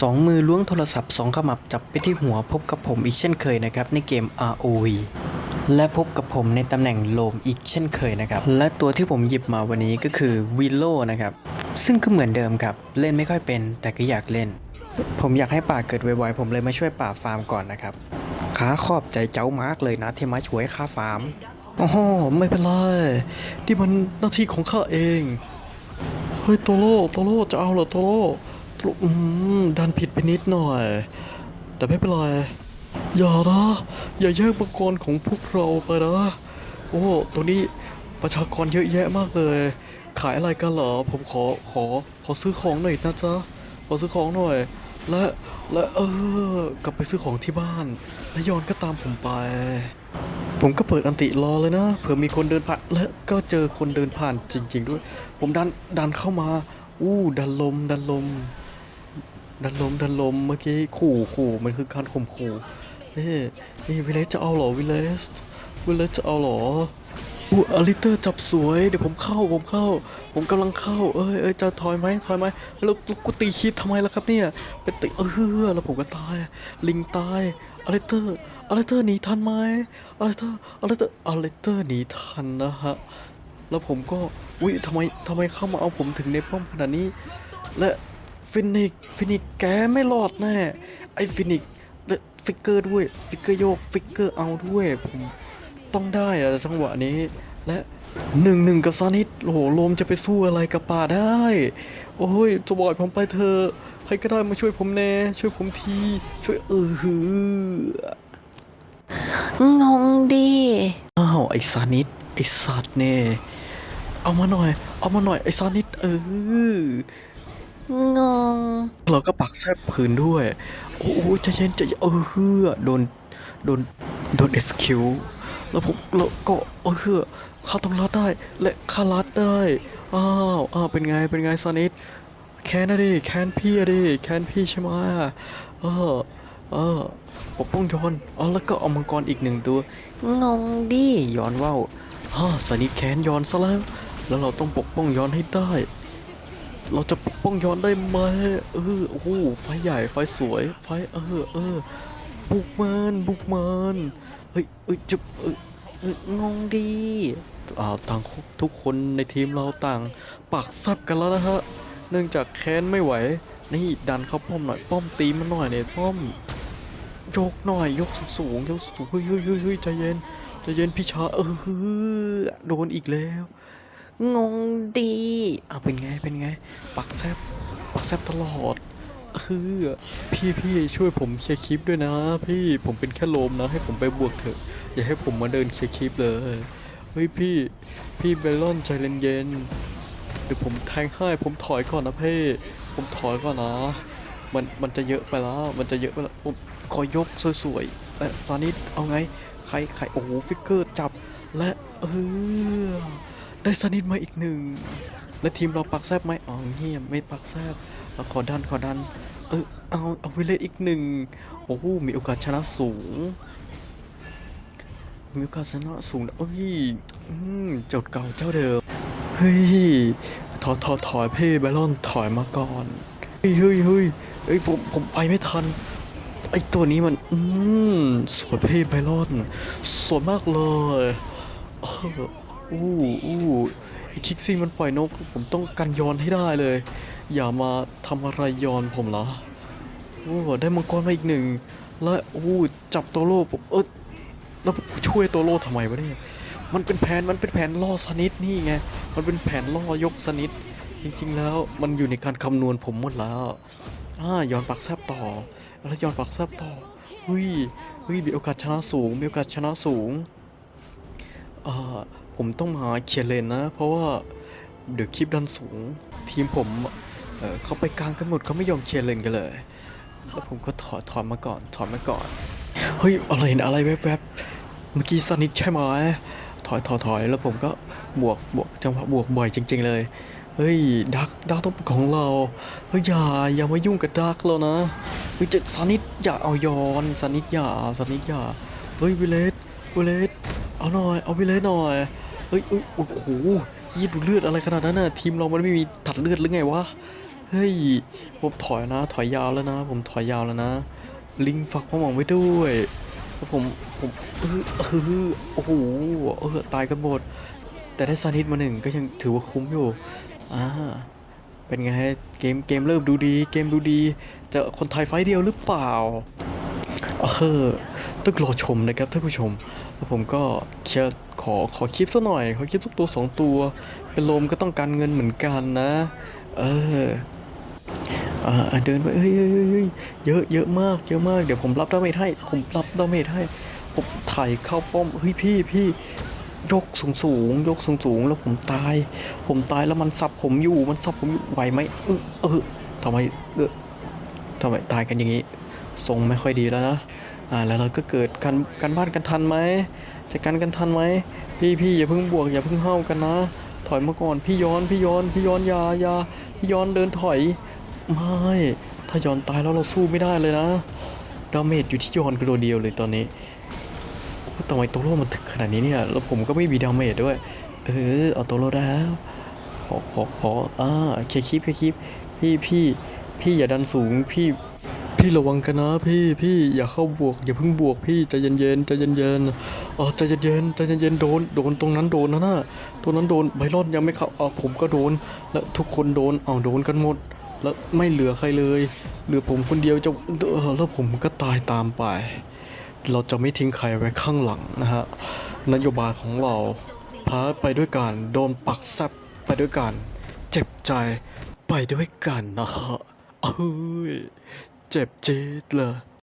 สองมือล้วงโทรศัพท์สองขมับจับไปที่หัวพบกับผมอีกเช่นเคยนะครับในเกม ROV และพบกับผมในตำแหน่งโลมอีกเช่นเคยนะครับ และตัวที่ผมหยิบมาวันนี้ก็คือวิโลนะครับ ซึ่งก็เหมือนเดิมครับ เล่นไม่ค่อยเป็น แต่ก็อยากเล่น ผมอยากให้ป่าเกิดไวๆผมเลยมาช่วยป่าฟาร์มก่อนนะครับขาขอบใจเจ้ามาร์กเลยนะที่มาช่วยข้าฟาร์มโอ้โหไม่เป็นไรที่มันหน้าที่ของข้าเอง เฮ้ยโตโร่โตโร่จะเอาเหรอตโร่โตโร่ อืมดันผิดไปนิดหน่อย แต่ไม่เป็นไร อย่านะ อย่าแย่งมังกรของพวกเราไปนะ โอ้ตัวนี้ประชากรเยอะแยะมากเลย ขายอะไรกันเหรอ ผมขอขอขอซื้อของหน่อยนะจ๊ะ ขอซื้อของหน่อย และและเออกลับไปซื้อของที่บ้าน และยอนก็ตามผมไป ผมก็เปิดอันติรอเลยนะ เผื่อมีคนเดินผ่าน และก็เจอคนเดินผ่านจริง ๆ ด้วย ผมดันดันเข้ามาอู้ดันลมดันลม ดันลมดันลมเมื่อกี้ขู่ขู่มันคือการข่มขู่นี่นี่วิเลสจะเอาหรอวิเลสวิเลสจะเอาหรออูอลิเตอร์จับสวยเดี๋ยวผมเข้าผมเข้า ผมกำลังเข้าเอ้ยเอ้ยจะถอยไหมถอยไหมแล้วล้วกูตีคิดทำไมล่ะครับเนี่ยไปตีเออแล้วผมก็ตายลิงตายอลิเตอร์อลิเตอร์หนีทันไหมอลิเตอร์อลิเตอร์อลิเตอร์หนีทันนะฮะแล้วผมก็อุ้ยทำไมทำไมเข้ามาเอาผมถึงในป้อมขนาดนี้ และ ฟินิกฟินิกแกไม่รอดแน่ไอ้ฟินิกและฟิกเกอร์ด้วยฟิกเกอร์โยกฟิกเกอร์เอาด้วยผมต้องได้อะจังหวะนี้ และหนึ่งหนึ่งกับซานิดโอ้โหโลมจะไปสู้อะไรกับป่าได้ โอ้ยจะบอยผมไปเถอะใครก็ได้มาช่วยผมแน่ ช่วยผมที ช่วยเออหืองงดีอ้าวไอ้ซานิดไอ้สัตว์เนี่ยเอามาหน่อย เอามาหน่อยไอ้ซานิดเออ งง เราก็ปักแซบพื้นด้วย โอ้โหใจเย็นใจเย็นเออเฮือโดน โดน โดนเอสคิวแล้วผมแล้วก็เออเฮือข้าต้องรัดได้ และข้ารัดได้ อ้าว อ้าว เป็นไง เป็นไงซานิดแค้นนะดิ แค้นพี่อะดิ แค้นพี่ใช่ไหมเออ เออปกป้องย้อนอ๋อแล้วก็เอามังกรอีกหนึ่งตัว งงดิย้อนว่าวฮ่าสนิทแค้นย้อนซะแล้ว แล้วเราต้องปกป้องย้อนให้ได้ เราจะปกป้องย้อนได้ไหมเออโอ้โหไฟใหญ่ไฟสวยไฟเออเออบุกมันบุกมันเฮ้ยเอ้ยจุบเออเอองงดีอ่าต่างทุกคนในทีมเราต่างปากซับกันแล้วนะฮะเนื่องจากแค้นไม่ไหว นี่ดันเข้าป้อมหน่อยป้อมตีมันหน่อยเนี่ยป้อมยกหน่อยยกสูงยกสูงเฮ้ยเฮ้ยเฮ้ยเฮ้ยใจเย็นใจเย็นพี่ชาเออโดนอีกแล้ว งงดีอะเป็นไงเป็นไง ปักแซบปักแซบตลอดคือพี่พี่ช่วยผมเคลียร์คลิปด้วยนะ พี่ผมเป็นแค่โลมนะ ให้ผมไปบวกเถอะ อย่าให้ผมมาเดินเคลียร์คลิปเลย เฮ้ยพี่ พี่เบลลอนใจเย็นๆเดี๋ยวผมแทงให้ผมถอยก่อนนะพี่ผมถอยก่อนนะ มันมันจะเยอะไปแล้ว มันจะเยอะไปแล้วผมขอยกสวยๆและซานิดเอาไงใครใครโอ้โหฟิกเกอร์จับและเออ ได้ซานิดมาอีกหนึ่ง และทีมเราปักแซบไหมอ๋อเงียบไม่ปักแซบเราขอดันขอดัน เออเอาเอาไปเลยอีกหนึ่งโอ้โหมีโอกาสชนะสูง มีโอกาสชนะสูงนะเอ้ยอืมจทย์เก่าเจ้าเดิม เฮ้ย ถอยถอยถอยเพ่ไบลอนถอยมาก่อน เฮ้ยเฮ้ยเฮ้ยเฮ้ยผมผมไปไม่ทันไอตัวนี้มัน อืมสวยเพ่ไบลอนสวยมากเลยเอู้อู้ไอคิกซี่มันปล่อยนก ผมต้องกันยอนให้ได้เลย อย่ามาทำอะไรยอนผมเหรอโอ้ได้มังกรมาอีกหนึ่ง และอู้จับโตโร่ผมเออแล้วช่วยโตโร่ทำไมวะเนี่ย มันเป็นแผน มันเป็นแผนล่อสนิทนี่ไง มันเป็นแผนล่อยกสนิท จริง ๆ แล้วมันอยู่ในการคำนวณผมหมดแล้วอ่าย้อนปักแซบต่อ แล้วย้อนปักแซบต่อเฮ้ยเฮ้ยมีโอกาสชนะสูง มีโอกาสชนะสูงอ่า ผมต้องมาเคลียร์เลนนะ เพราะว่าเดี๋ยวคลิปดันสูง ทีมผมเเขาไปกลางกันหมดเขาไม่ยอมเคลียร์เลนกันเลย แล้วผมก็ถอยถอยมาก่อน ถอยมาก่อน เฮ้ยอะไรเห็นอะไรแวบๆ เมื่อกี้สนิทใช่ไหมถอยถอยถอยแล้วผมก็บวกบวกจังหวะบวกบ่อยจริง ๆ เลย เฮ้ยดักดักต้องเป็นของเรา เฮ้ยอย่าอย่ามายุ่งกับดักแล้วนะเฮ้ยจะสนิทอย่าเอาย้อนสนิทอย่าสนิทอย่า เฮ้ยวิเลสวิเลสเอาหน่อย เอาวิเลสหน่อย เฮ้ยเฮ้ยโอ้โหยีดูเลือดอะไรขนาดนั้นน่ะทีมเรามันไม่มีตัดเลือดหรือไงวะเฮ้ยผมถอยนะ ถอยยาวแล้วนะ ผมถอยยาวแล้วนะ ลิงฝากความหวังไว้ด้วยแล้วผมผมเออเออโอ้โหเออตายกันหมด แต่ได้ซานิดมาหนึ่งก็ยังถือว่าคุ้มอยู่อ่าเป็นไงเกมเกมเริ่มดูดี เกมดูดี จะคนไทยไฟเดียวหรือเปล่า เออต้องรอชมนะครับท่านผู้ชม แล้วผมก็เชียร์ขอขอคลิปสักหน่อย ขอคลิปสักตัวสองตัว เป็นโลมก็ต้องการเงินเหมือนกันนะ เออเดินไปเอ้ยเอ้ยเอ้ยเอ้ยอะเยอะมากเยอะมาก เดี๋ยวผมรับดาเมจให้ ผมรับดาเมจให้ ผมถ่ายเข้าป้อม เฮ้ยพี่พี่ยกสูงสูงยกสูงสูงแล้วผมตาย ผมตายแล้วมันสับผมอยู่ มันสับผมอยู่ไหวไหมเออเออทำไมเออทำไมตายกันอย่างนี้ ทรงไม่ค่อยดีแล้วนะอ่าแล้วเราก็เกิดกันกันบ้านกันทันไหมจะกันกันทันไหมพี่พี่อย่าเพิ่งบวกอย่าเพิ่งเฮ้ากันนะ ถอยมาก่อนพี่ย้อนพี่ย้อนพี่ย้อนยายาพี่ย้อนเดินถอยไม่ถ้าย้อนตายแล้วเราสู้ไม่ได้เลยนะดาเมจอยู่ที่ย้อนกระโดดเดียวเลยตอนนี้ทำไมโตโร่มันถึกขนาดนี้เนี่ยแล้วผมก็ไม่มีดาเมจด้วย เออเอาโตโร่ได้แล้วขอขอขออ่าเคคลิปเคคลิปพี่พี่พี่อย่าดันสูงพี่ พี่ระวังกันนะพี่พี่อย่าเข้าบวกอย่าเพิ่งบวกพี่ใจเย็นๆใจเย็นๆอ๋อใจเย็นๆใจเย็นๆโดนโดนตรงนั้นโดนนะน่ะตรงนั้นโดนไบรอนยังไม่เข้าอ๋อผมก็โดน แล้วทุกคนโดนเอาโดนกันหมด แล้วไม่เหลือใครเลยเหลือผมคนเดียวจะแล้วผมก็ตายตามไป เราจะไม่ทิ้งใครไว้ข้างหลังนะฮะนโยบายของเราพาไปด้วยกันโดนปักแซบไปด้วยกัน เจ็บใจไปด้วยกันนะฮะเอ้ย เจ็บจี๊ดเลย